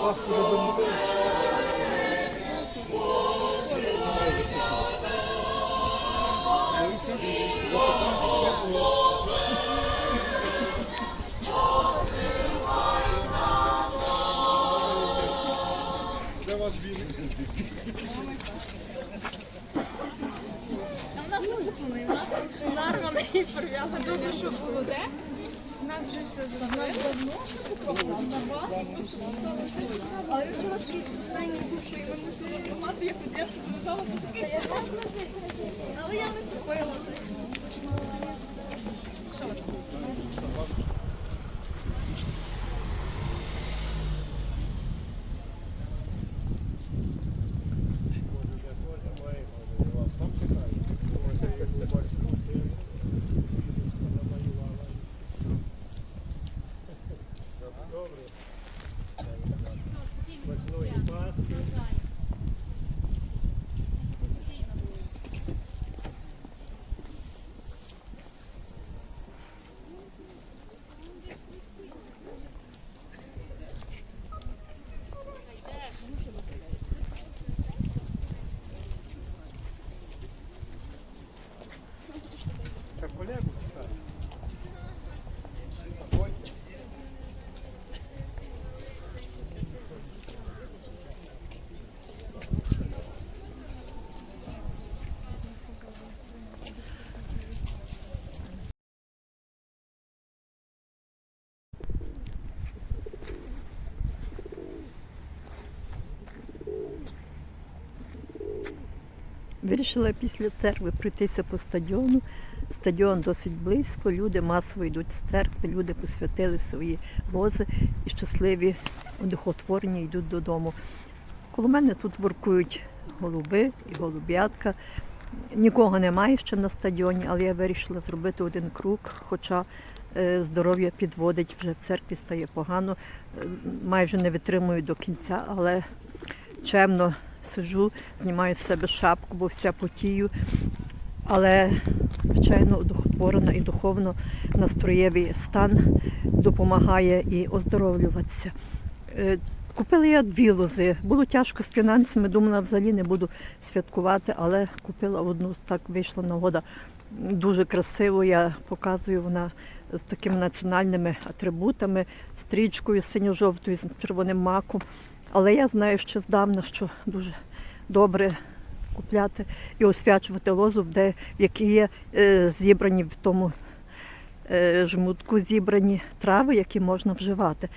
А Добре, що було де? У нас вже все давно ще купував, нарвати, просто поставити. Але він такий був, що його мусили мати, як я сказала, бо таке. Але я не купила. Вирішила після церкви пройтися по стадіону. Стадіон досить близько, люди масово йдуть з церкви, люди посвятили свої лози і щасливі, одухотворені йдуть додому. Коло мене тут воркують голуби і голуб'ятка. Нікого немає ще на стадіоні, але я вирішила зробити один круг, хоча е, здоров'я підводить, вже в церкві стає погано, е, майже не витримую до кінця, але чемно сижу, знімаю з себе шапку, бо вся потію. Але, звичайно, одухотворена і духовно настроєвий стан допомагає і оздоровлюватися. Е, Купила я дві лози. Було тяжко з фінансами, думала, взагалі не буду святкувати, але купила одну, так вийшла нагода. Дуже красиво, я показую вона з такими національними атрибутами, стрічкою синьо-жовтою, з червоним маком. Але я знаю ще здавна, що дуже добре купляти і освячувати лозу, де, в якій є е, зібрані в тому е, жмутку зібрані трави, які можна вживати.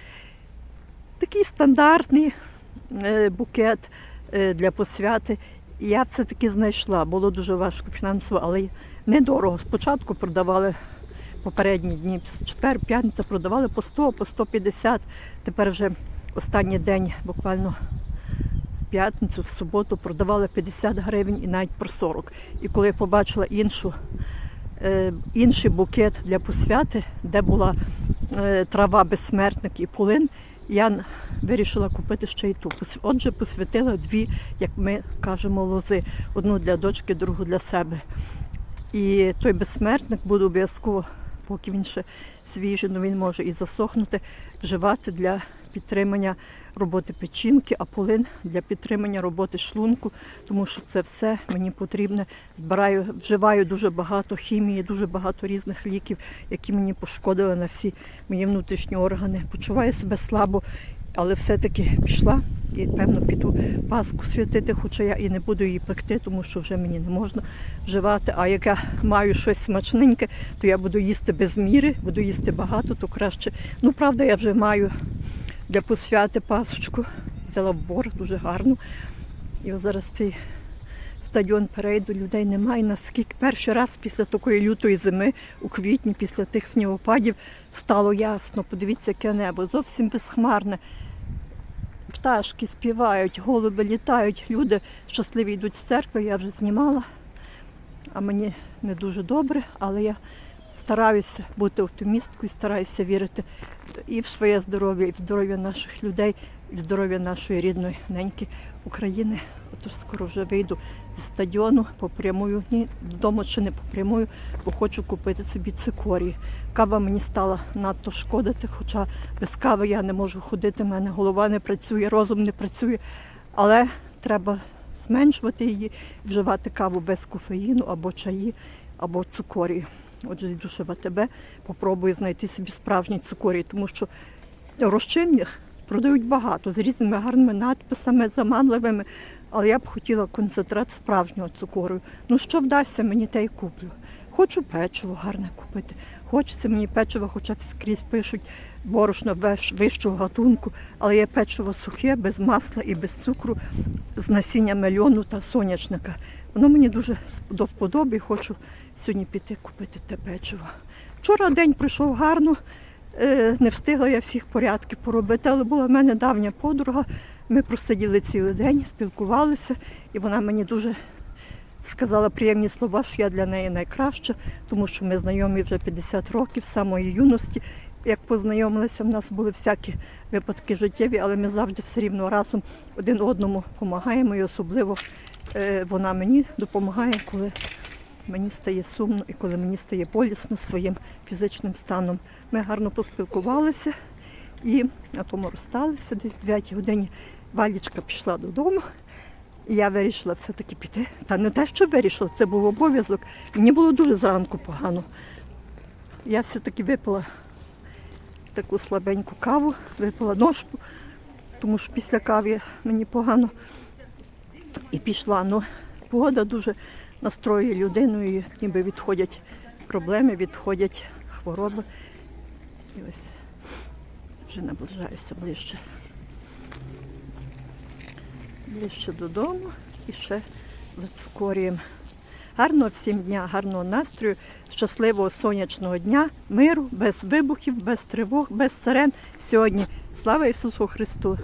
Такий стандартний е, букет е, для посвяти. Я все-таки знайшла. Було дуже важко фінансово, але недорого. Спочатку продавали попередні дні, четвер, п'ятниця продавали по 100, по 150. Тепер вже останній день, буквально в п'ятницю, в суботу, продавали 50 гривень і навіть про 40. І коли я побачила іншу, е, інший букет для посвяти, де була е, трава безсмертник і полин, я вирішила купити ще й ту. Отже, посвятила дві, як ми кажемо, лози. Одну для дочки, другу для себе. І той безсмертник буде обов'язково, поки він ще свіжий, ну він може і засохнути, вживати для підтримання роботи печінки, а полин для підтримання роботи шлунку, тому що це все мені потрібне. Збираю, вживаю дуже багато хімії, дуже багато різних ліків, які мені пошкодили на всі мої внутрішні органи. Почуваю себе слабо. Але все-таки пішла і певно піду паску святити, хоча я і не буду її пекти, тому що вже мені не можна вживати. А як я маю щось смачненьке, то я буду їсти без міри, буду їсти багато, то краще. Ну, правда, я вже маю для посвяти пасочку. Взяла бор дуже гарну. І ось зараз цей стадіон перейду, людей немає. Наскільки перший раз після такої лютої зими, у квітні, після тих снігопадів, стало ясно. Подивіться, яке небо, зовсім безхмарне. Пташки співають, голуби літають, люди щасливі йдуть з церкви, я вже знімала, а мені не дуже добре, але я стараюся бути оптимісткою, стараюся вірити і в своє здоров'я, і в здоров'я наших людей. Здоров'я нашої рідної неньки України. Отож скоро вже вийду зі стадіону, попрямую, ні, додому ще не попрямую, бо хочу купити собі цикорії. Кава мені стала надто шкодити, хоча без кави я не можу ходити, в мене голова не працює, розум не працює. Але треба зменшувати її, вживати каву без кофеїну або чаї, або цукорії. Отже, йду ще в попробую знайти собі справжні цукорії, тому що розчинних продають багато з різними гарними надписами, заманливими. Але я б хотіла концентрат справжнього цукору. Ну що вдасться, мені те й куплю. Хочу печиво гарне купити. Хочеться мені печиво, хоча скрізь пишуть борошно вищого гатунку, але є печиво сухе, без масла і без цукру, з насіння мельону та сонячника. Воно мені дуже до вподоби хочу сьогодні піти купити те печиво. Вчора день пройшов гарно, не встигла я всіх порядків поробити, але була в мене давня подруга. Ми просиділи цілий день, спілкувалися, і вона мені дуже сказала приємні слова, що я для неї найкраща, тому що ми знайомі вже 50 років, з самої юності. Як познайомилися, в нас були всякі випадки життєві, але ми завжди все рівно разом один одному допомагаємо, і особливо е, вона мені допомагає, коли мені стає сумно і коли мені стає болісно своїм фізичним станом. Ми гарно поспілкувалися і на десь в 9 годині. Валічка пішла додому. І я вирішила все-таки піти. Та не те, що вирішила, це був обов'язок. Мені було дуже зранку погано. Я все-таки випила таку слабеньку каву, випила ножку, тому що після кави мені погано. І пішла. Ну, погода дуже настроює людину і ніби відходять проблеми, відходять хвороби. І ось вже наближаюся ближче. Ближче додому і ще за цукорієм. Гарного всім дня, гарного настрою, щасливого сонячного дня, миру, без вибухів, без тривог, без сирен. Сьогодні слава Ісусу Христу!